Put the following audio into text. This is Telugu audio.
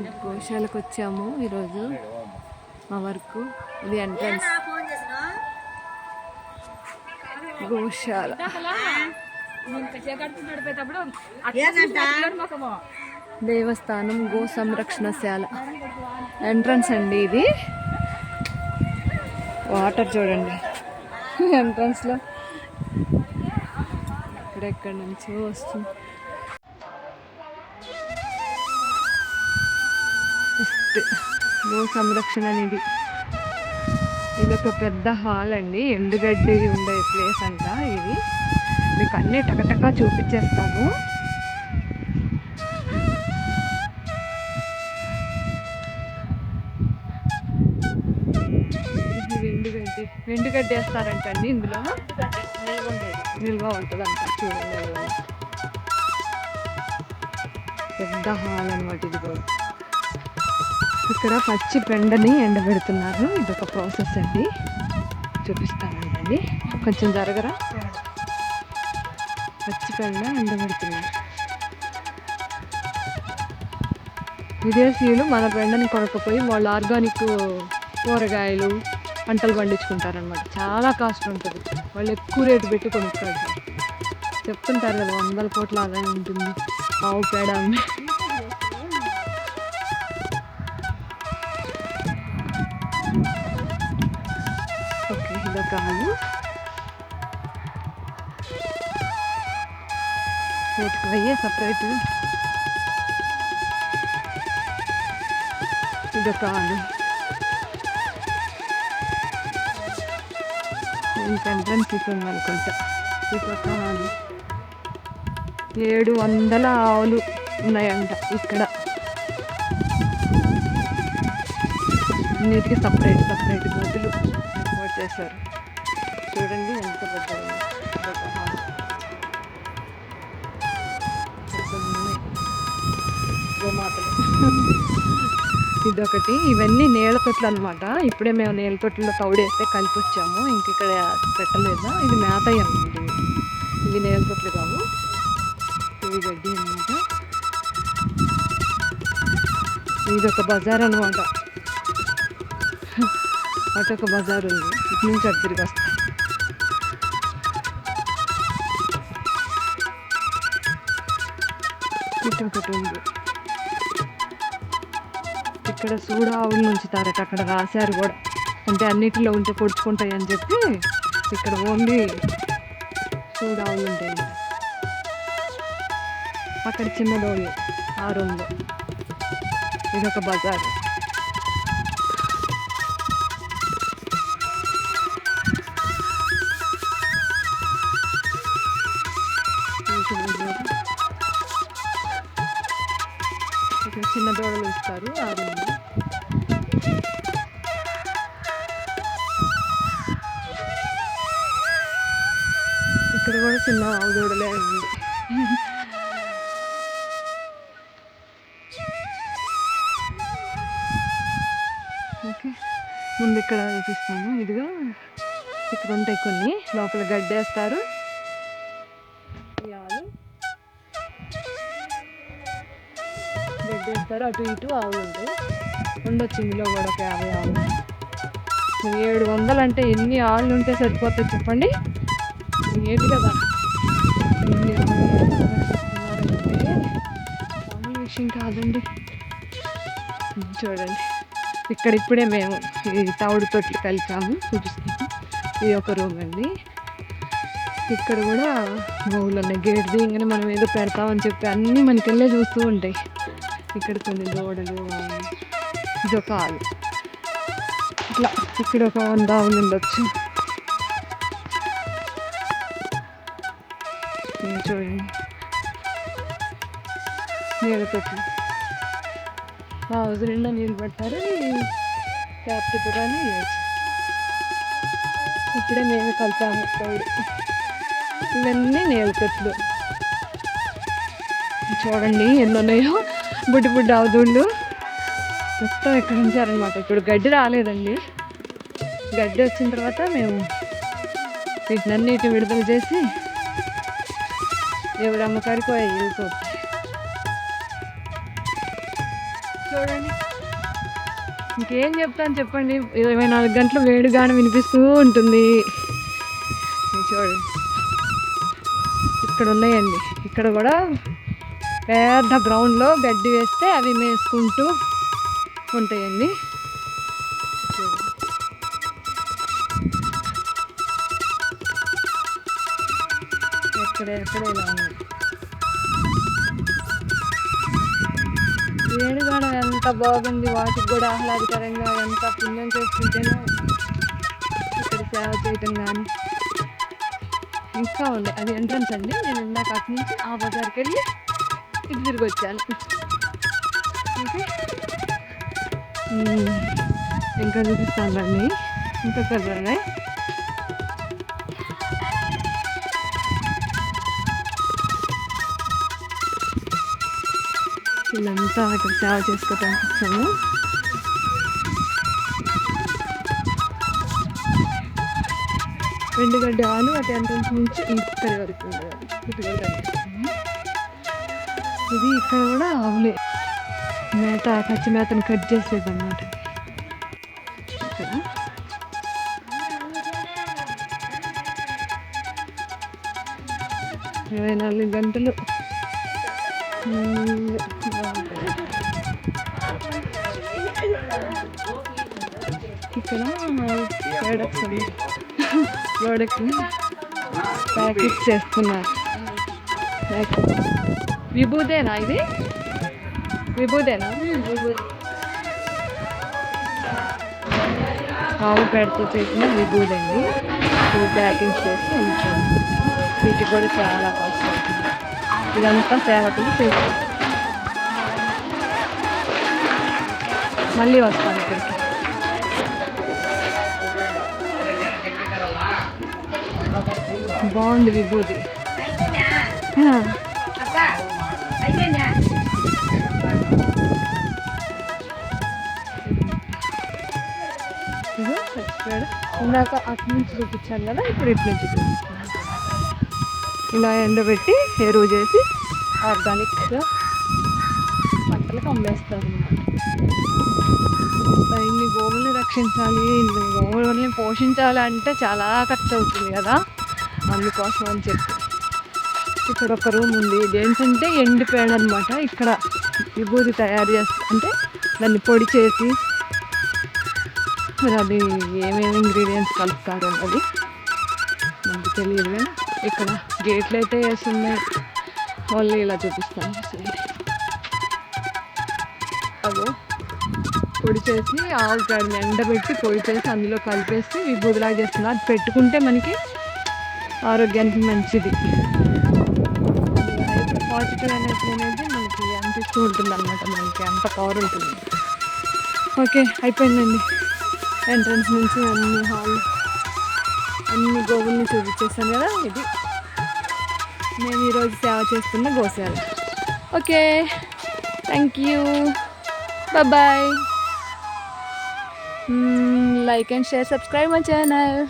గోశాలకు వచ్చాము ఈరోజు. మా వర్క్. ఇది ఎంట్రన్స్ గోశాల. దేవస్థానం గో సంరక్షణశాల ఎంట్రన్స్ అండి ఇది. వాటర్ చూడండి. ఎంట్రన్స్లో. ఎక్కడెక్కడి నుంచో వస్తుంది. భూ గో సంరక్షణ నిధి. ఇది ఒక పెద్ద హాల్ అండి. ఎండుగడ్డి ఉండే ప్లేస్ అంట ఇది. మీకు అన్నీ టకటకా చూపించేస్తాను ఇది వెండుగడ్డి వెండుగడ్డి వేస్తారంటండి ఇందులో. నిల్వ ఉంటుందంట చూడండి. పెద్ద హాల్ అనమాట ఇది. కూడా ఇక్కడ పచ్చి పెండని ఎండబెడుతున్నారు. ఇది ఒక ప్రాసెస్ అండి. చూపిస్తానండి. కొంచెం జరగరా? పచ్చి పెండ ఎండబెడుతున్నారు. విదేశీయులు మన పెండని కొనకపోయి వాళ్ళు ఆర్గానిక్ కూరగాయలు పంటలు పండించుకుంటారనమాట చాలా కాస్ట్ ఉంటుంది. వాళ్ళు ఎక్కువ రేటు పెట్టి కొనుక్కుంటారు. చెప్తుంటారు కదా వందల కోట్ల ఆదాయం ఉంటుంది. ఆవు పేడ అమ్మి వీటికి అయ్యే సపరేట్ ఇదొక ఆలు ఇంకా ఎంట్రన్స్ ఇస్తుంది అనుకుంటా ఇదొక ఏడు వందల ఆవులు ఉన్నాయంట ఇక్కడ. అన్నిటికీ సపరేట్ సపరేట్ గదులు ఏర్పాటు చేశారు. చూడండి ఎంత పెద్ద ఇదొకటి. ఇవన్నీ నేల అనమాట ఇప్పుడే మేము నేల తౌడేస్తే కలిపి వచ్చాము ఇంక ఇక్కడ పెట్టలేదు? ఇది మేత అనమాట ఇవి నేల కావు. ఇవి గడ్డి అనమాట ఇదొక బజార్ అనమాట అటొక బజార్ ఉంది. ఇటు నుంచి అటు తిరిగి వస్తాయి ఒకటి ఉంది. ఇక్కడ సూడ ఆవులు ఉంచుతారట. అక్కడ రాశారు కూడా. అంటే అన్నిటిలో ఉంటే పొడుచుకుంటాయి అని చెప్పి ఇక్కడ ఓన్లీ సూడావులు ఉంటాయి. అక్కడ చిన్న డోలు ఆ రూమ్లో. ఇదొక బజార్. ఇక్కడ చిన్న దూడలు ఇస్తారు ఆ రూమ్ ఇక్కడ కూడా చిన్న ఆవు దూడలే ఉంది. ఓకే. ముందు ఇక్కడ చూపిస్తాను ఇదిగా ఇక్కడ ఉంటాయి కొన్ని. లోపల గడ్డేస్తారు. గడ్డేస్తారు అటు ఇటు ఆవులు ఉంటాయి ఉండొచ్చు ఇందులో కూడా ఒక యాభై ఆవులు. ఏడు వందలు అంటే ఎన్ని ఆవులు ఉంటే సరిపోతాయి చెప్పండి? ఏంటి కదా. ఎన్ని మామూలు విషయం కాదండి. చూడండి. ఇక్కడ ఇప్పుడే మేము ఈ తవుడు తొట్లు కలిపాము. చూపిస్తాము ఇది ఒక రూమ్ అండి. ఇక్కడ కూడా గోవులు ఉన్నాయి. గేట్ దిగగానే మనం ఏదో పెడతామని చెప్పి అన్నీ మనకెళ్ళే చూస్తూ ఉంటాయి. ఇక్కడ కొన్ని దూడలు ఆవులు. ఇది ఒక ఇట్లా ఇక్కడ ఒక వంద ఆవులు ఉండొచ్చు చూడండి నీళ్ళ తొట్లు హౌస్ నిండా నీళ్ళు పెట్టారు. ట్యాప్ తిప్పగానే ఇవ్వచ్చు. ఇప్పుడే మేము కలిపాము తోడు ఇవన్నీ నీళ్ళ తొట్లు చూడండి ఎన్ని ఉన్నాయో. బుడ్డి బుడ్డి అవుతుండు. మొత్తం ఇక్కడ ఉంచారనమాట ఇప్పుడు గడ్డి రాలేదండి. గడ్డి వచ్చిన తర్వాత మేము వీటినన్నిటి విడుదల చేసి ఎవరి అమ్మకారికి వెళ్ళిపోతాయి చూడండి. ఇంకేం చెప్తాను చెప్పండి. ఇరవై నాలుగు గంటలు వేడిగానే వినిపిస్తూ ఉంటుంది. చూడండి. ఇక్కడ ఉన్నాయండి. ఇక్కడ కూడా పెద్ద గ్రౌండ్లో గడ్డి వేస్తే అవి మేసుకుంటూ ఉంటాయండి. చూడండి. ఎక్కడ ఎక్కడ ఇలా కూడా ఎంత బాగుంది వాటికి కూడా ఆహ్లాదకరంగా ఎంత పుణ్యం చేసుకుంటేనే ఇక్కడ సేవ చేయటం కానీ ఇంకా ఉంది అది ఎంట్రన్స్ అండి. నేను ఇందాక అటు నుంచి ఆ బజార్కి వెళ్ళి ఇటు తిరిగి వచ్చాను. ఓకే ఇంకా చూపిస్తాను రండి ఇంకా కలర్ వీళ్ళంతా అక్కడ సేవ చేసుకోవటానికి వచ్చాము. వెండిగడ్డ ఆలు అటు ఎంట్రన్స్ నుంచి ఇక్కడి వరకు ఉండేది. ఇటు కూడా ఇది ఇక్కడ కూడా ఆవులే. మేత పచ్చి మేతను కట్ చేసేది అన్నమాట ఇక్కడ. ఇరవై నాలుగు గంటలు. ఇక్కడ ప్రోడక్ట్స్ ప్రోడక్ట్ ప్యాకెట్ చేస్తున్నారు. ప్యాకెట్. విభూదేనా ఇది? విభూదేనా? ఆవు పేడతో చేసిన విభూదండి టూ ప్యాకింగ్స్ చేసి ఉంచాను. వీటికి కూడా చాలా కాస్ట్ అవుతుంది. ఇదంతా సేవకులు చేస్తాం మళ్ళీ వస్తాను ఇక్కడికి. బాగుంది విభూది. ఆ, చచ్చిపోయాడు. ఇందాక అటు నుంచి చూపించాను కదా ఇప్పుడు ఇటు నుంచి చూపిస్తాను ఇలా ఎండబెట్టి ఎరువు చేసి ఆర్గానిక్గా పంటలకు అమ్మేస్తారు అన్నమాట ఇన్ని గోవుల్ని రక్షించాలి ఇన్ని గోవుల్ని పోషించాలి అంటే చాలా ఖర్చు అవుతుంది కదా. అందుకోసం అని చెప్పి. ఇక్కడ ఒక రూమ్ ఉంది. ఇదేంటంటే ఎండిపోయాడు అనమాట ఇక్కడ విభూతి తయారు చేస్తా అంటే దాన్ని పొడి చేసి మరి అది ఏమేమి ఇంగ్రీడియంట్స్ కలుపుతారో అది మనకు తెలియదు కానీ ఇక్కడ గేట్లు అయితే వేసున్నాయి వాళ్ళు ఇలా చూపిస్తాను. అదో పొడి చేసి ఆవు పేడని ఎండబెట్టి పొడి చేసి అందులో కలిపేసి విభూతిలాగా చేస్తున్నారు అది పెట్టుకుంటే మనకి ఆరోగ్యానికి మంచిది. పాజిటివ్ ఎనర్జీ అనేది మనకి అనిపిస్తూ ఉంటుంది అనమాట మనకి అంత పవర్ ఉంటుంది. ఓకే అయిపోయిందండి. ఎంట్రన్స్ నుంచి అన్ని హాల్ అన్ని గోవుల్ని చూపించేస్తాను కదా ఇది. మేము ఈరోజు సేవ చేస్తున్న గోశాల. Okay thank you bye like and share subscribe my channel